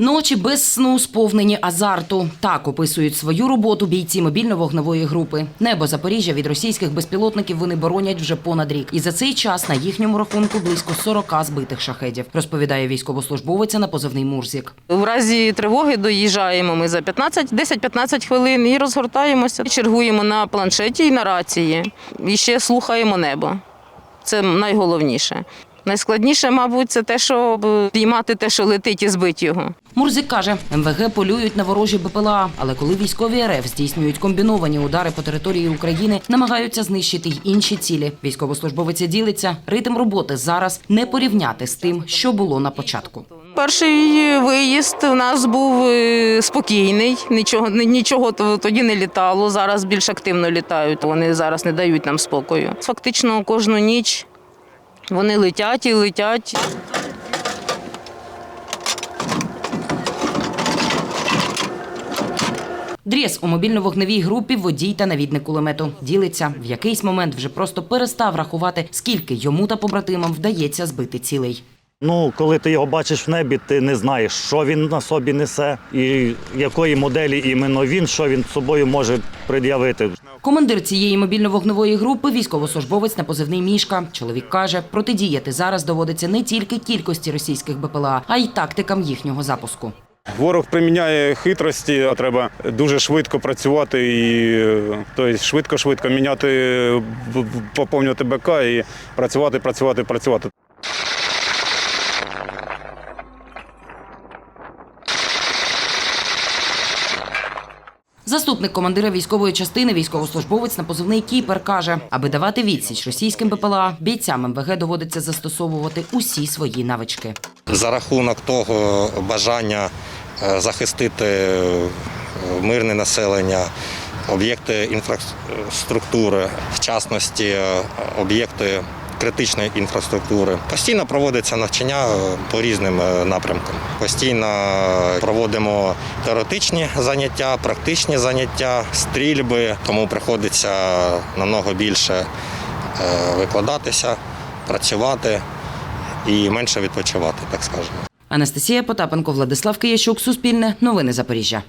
Ночі без сну сповнені азарту. Так описують свою роботу бійці мобільно-вогневої групи. Небо Запоріжжя від російських безпілотників вони боронять вже понад рік. І за цей час на їхньому рахунку близько 40 збитих шахедів, розповідає військовослужбовиця на позивний Мурзік. У разі тривоги доїжджаємо ми за 15, 10-15 хвилин і розгортаємося. Чергуємо на планшеті і на рації. І ще слухаємо небо. Це найголовніше. Найскладніше, мабуть, це те, щоб піймати те, що летить, і збити його. Мурзик каже, МВГ полюють на ворожі БПЛА, але коли військові РФ здійснюють комбіновані удари по території України, намагаються знищити й інші цілі. Військовослужбовиця ділиться, ритм роботи зараз не порівняти з тим, що було на початку. Перший виїзд у нас був е, спокійний, нічого, нічого тоді не літало. Зараз більш активно літають. Вони зараз не дають нам спокою. Фактично кожну ніч вони летять і летять. Дрєс у мобільно-вогневій групі водій та навідник кулемету ділиться. В якийсь момент вже просто перестав рахувати, скільки йому та побратимам вдається збити цілей. Ну, коли ти його бачиш в небі, ти не знаєш, що він на собі несе, і якої моделі іменно він, що він собою може пред'явити. Командир цієї мобільно-вогневої групи військовослужбовець на позивний мішка. Чоловік каже, протидіяти зараз доводиться не тільки кількості російських БПЛА, а й тактикам їхнього запуску. Ворог приміняє хитрості, а треба дуже швидко працювати і тобто швидко-швидко міняти, поповнювати БК і працювати, працювати, працювати. Заступник командира військової частини, військовослужбовець на позивний Кіпер каже, аби давати відсіч російським БПЛА, бійцям МВГ доводиться застосовувати усі свої навички. за рахунок того бажання е, захистити е, мирне населення, об'єкти інфраструктури, в частності е, об'єкти критичної інфраструктури. Постійно проводиться навчання е, по різним е, напрямкам. Постійно проводимо теоретичні заняття, практичні заняття, стрільби, тому приходиться намного більше е, викладатися, працювати і менше відпочивати, так скажемо. Анастасія Потапенко, Владислав Киящук, Суспільне, Новини Запоріжжя.